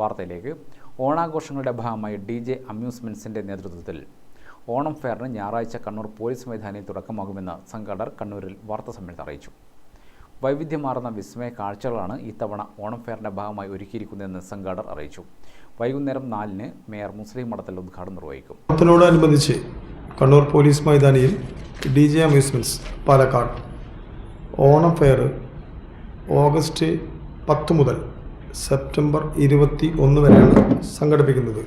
വാർത്തയിലേക്ക്. ഓണാഘോഷങ്ങളുടെ ഭാഗമായി D J അമ്യൂസ്മെന്റ്സിന്റെ നേതൃത്വത്തിൽ ഓണം ഫെയറിന് ഞായറാഴ്ച കണ്ണൂർ പോലീസ് മൈതാനിയിൽ തുടക്കമാകുമെന്ന് സംഘാടകർ കണ്ണൂരിൽ വാർത്താസമ്മേളനത്തിൽ അറിയിച്ചു. വൈവിധ്യമാർന്ന വിസ്മയ കാഴ്ചകളാണ് ഇത്തവണ ഓണം ഫെയറിന്റെ ഭാഗമായി ഒരുക്കിയിരിക്കുന്നതെന്ന് സംഘാടകർ അറിയിച്ചു. വൈകുന്നേരം നാലിന് മേയർ മുസ്ലിം മഠത്തിൽ ഉദ്ഘാടനം നിർവഹിക്കും. ഓണത്തിനോടനുബന്ധിച്ച് കണ്ണൂർ പോലീസ് മൈതാനിയിൽ D J amusements Palakkad Onam fair August പത്ത് മുതൽ സെപ്റ്റംബർ ഇരുപത്തി ഒന്ന് വരെയാണ് സംഘടിപ്പിക്കുന്നത്.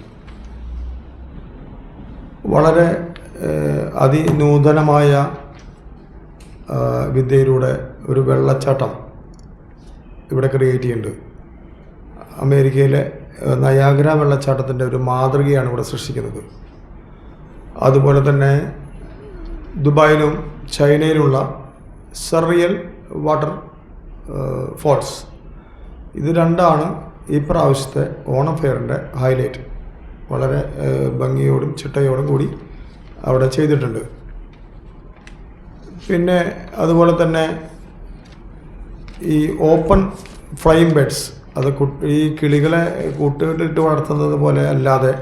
വളരെ അതിനൂതനമായ വിദ്യയിലൂടെ ഒരു വെള്ളച്ചാട്ടം ഇവിടെ ക്രിയേറ്റ് ചെയ്യുന്നുണ്ട്. അമേരിക്കയിലെ നയാഗ്ര വെള്ളച്ചാട്ടത്തിന്റെ ഒരു മാതൃകയാണ് ഇവിടെ സൃഷ്ടിക്കുന്നത്. അതുപോലെ തന്നെ ദുബായിലും ചൈനയിലുള്ള സെറിയൽ വാട്ടർ ഫോൾസ് ഇത് രണ്ടാണ് ഈ പ്രാവശ്യത്തെ ഓണം ഫെയറിന്റെ ഹൈലൈറ്റ് വളരെ ഭംഗിയോടും ചിട്ടയോടും കൂടി അവിടെ ചെയ്തിട്ടുണ്ട്. പിന്നെ അതുപോലെ തന്നെ ഈ ഓപ്പൺ ഫ്ലൈം ബെഡ്സ് അത് ഈ കിളികളെ കൂട്ടുകെട്ടിട്ട് വളർത്തുന്നത് പോലെ അല്ലാതെ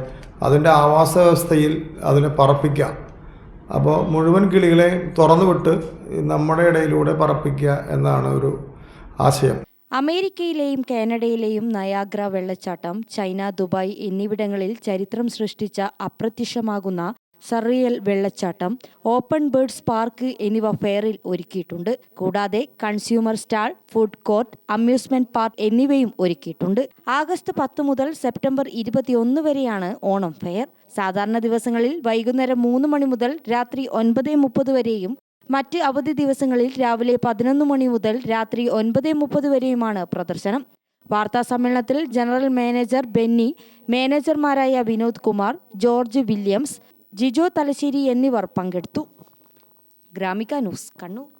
അതിന്റെ ആവാസ വ്യവസ്ഥയിൽ അതിനെ പറപ്പിക്കാം അപ്പോൾ മുഴുവൻ കിളികളെ തുറന്നു വിട്ട് നമ്മുടെ ഇടയിലൂടെ പറപ്പിക്കുക എന്നാണ് ഒരു ആശയം. അമേരിക്കയിലെയും കാനഡയിലെയും നയാഗ്ര വെള്ളച്ചാട്ടം ചൈന ദുബായ് എന്നിവിടങ്ങളിൽ ചരിത്രം സൃഷ്ടിച്ച അപ്രത്യക്ഷമാകുന്ന സറിയൽ വെള്ളച്ചാട്ടം ഓപ്പൺ ബേർഡ്സ് പാർക്ക് എന്നിവ ഫെയറിൽ ഒരുക്കിയിട്ടുണ്ട്. കൂടാതെ consumer stall food court amusement park എന്നിവയും ഒരുക്കിയിട്ടുണ്ട്. ആഗസ്റ്റ് പത്ത് മുതൽ സെപ്റ്റംബർ ഇരുപത്തിയൊന്ന് വരെയാണ് ഓണം ഫെയർ. സാധാരണ ദിവസങ്ങളിൽ വൈകുന്നേരം മൂന്ന് മണി മുതൽ രാത്രി ഒൻപത് മുപ്പത് വരെയും മറ്റ് അവധി ദിവസങ്ങളിൽ രാവിലെ പതിനൊന്ന് മണി മുതൽ രാത്രി ഒൻപത് മുപ്പത് വരെയുമാണ് പ്രദർശനം. വാർത്താ സമ്മേളനത്തിൽ ജനറൽ മാനേജർ ബെന്നി മാനേജർമാരായ വിനോദ് കുമാർ ജോർജ് വില്യംസ് ജിജോ തലശ്ശേരി എന്നിവർ പങ്കെടുത്തു. ഗ്രാമിക ന്യൂസ് കണ്ണൂർ.